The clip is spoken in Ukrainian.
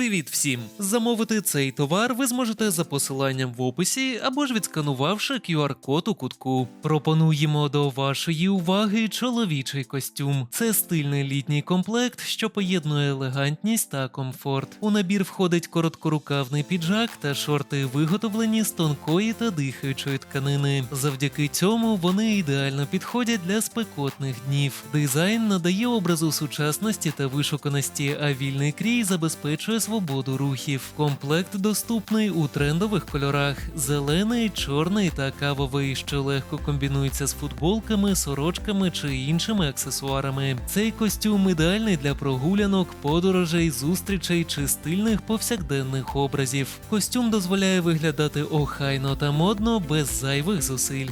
Привіт всім! Замовити цей товар ви зможете за посиланням в описі або ж відсканувавши QR-код у кутку. Пропонуємо до вашої уваги чоловічий костюм. Це стильний літній комплект, що поєднує елегантність та комфорт. У набір входить короткорукавний піджак та шорти, виготовлені з тонкої та дихаючої тканини. Завдяки цьому вони ідеально підходять для спекотних днів. Дизайн надає образу сучасності та вишуканості, а вільний крій забезпечує свободу рухів. Комплект доступний у трендових кольорах: зелений, чорний та кавовий, що легко комбінується з футболками, сорочками чи іншими аксесуарами. Цей костюм ідеальний для прогулянок, подорожей, зустрічей чи стильних повсякденних образів. Костюм дозволяє виглядати охайно та модно без зайвих зусиль.